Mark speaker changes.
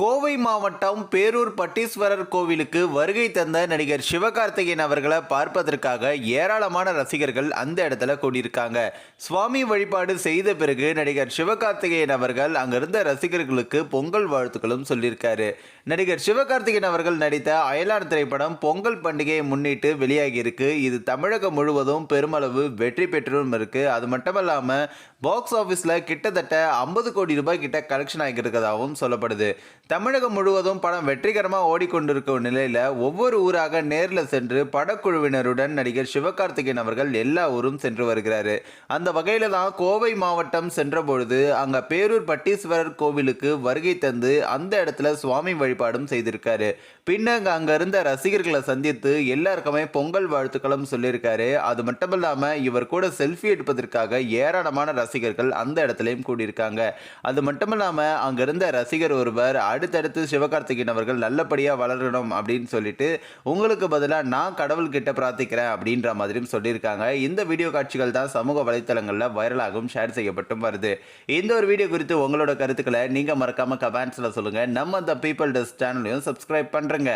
Speaker 1: கோவை மாவட்டம் பேரூர் பட்டீஸ்வரர் கோவிலுக்கு வருகை தந்த நடிகர் சிவகார்த்திகேயன் அவர்களை பார்ப்பதற்காக ஏராளமான ரசிகர்கள் அந்த இடத்துல கூடியிருக்காங்க. சுவாமி வழிபாடு செய்த பிறகு நடிகர் சிவகார்த்திகேயன் அவர்கள் அங்கிருந்த ரசிகர்களுக்கு பொங்கல் வாழ்த்துக்களும் சொல்லியிருக்காரு. நடிகர் சிவகார்த்திகேயன் அவர்கள் நடித்த அயலார் திரைப்படம் பொங்கல் பண்டிகையை முன்னிட்டு வெளியாகியிருக்கு. இது தமிழகம் முழுவதும் பெருமளவு வெற்றி பெற்றும் இருக்கு. அது மட்டுமல்லாமல் பாக்ஸ் ஆஃபீஸில் கிட்டத்தட்ட ஐம்பது கோடி ரூபாய் கிட்ட கலெக்ஷன் ஆகியிருக்கதாகவும் சொல்லப்படுது. தமிழகம் முழுவதும் படம் வெற்றிகரமாக ஓடிக்கொண்டிருக்கும் நிலையில் ஒவ்வொரு ஊராக நேரில் சென்று படக்குழுவினருடன் நடிகர் சிவகார்த்திகேயன் அவர்கள் எல்லா ஊரும் சென்று வருகிறார். அந்த வகையில் தான் கோவை மாவட்டம் சென்றபொழுது அங்கே பேரூர் பட்டீஸ்வரர் கோவிலுக்கு வருகை தந்து அந்த இடத்துல சுவாமி வழிபாடும் செய்திருக்காரு. பின்னங்க அங்கே இருந்த ரசிகர்களை சந்தித்து எல்லாருக்குமே பொங்கல் வாழ்த்துக்களும் சொல்லியிருக்காரு. அது மட்டும் இல்லாமல் இவர் கூட செல்ஃபி எடுப்பதற்காக ஏராளமான ரசிகர்கள் அந்த இடத்துலையும் கூடியிருக்காங்க. அது மட்டும் இல்லாமல் அங்கே இருந்த ரசிகர் ஒருவர் அடுத்தடுத்து சிவகார்த்திகேயன் அவர்கள் நல்லபடியாக வளரணும் அப்படின்னு சொல்லிட்டு உங்களுக்கு பதிலாக நான் கடவுள்கிட்ட பிரார்த்திக்கிறேன் அப்படின்ற மாதிரியும் சொல்லியிருக்காங்க. இந்த வீடியோ காட்சிகள் தான் சமூக வலைத்தளங்களில் வைரலாகவும் ஷேர் செய்யப்பட்டும் வருது. இந்த ஒரு வீடியோ குறித்து உங்களோட கருத்துக்களை நீங்கள் மறக்காமல் கமெண்ட்ஸில் சொல்லுங்கள் நம்ம அந்த பீப்பிள் டெஸ்ட் சேனலையும் சப்ஸ்கிரைப் பண்ணுறேங்க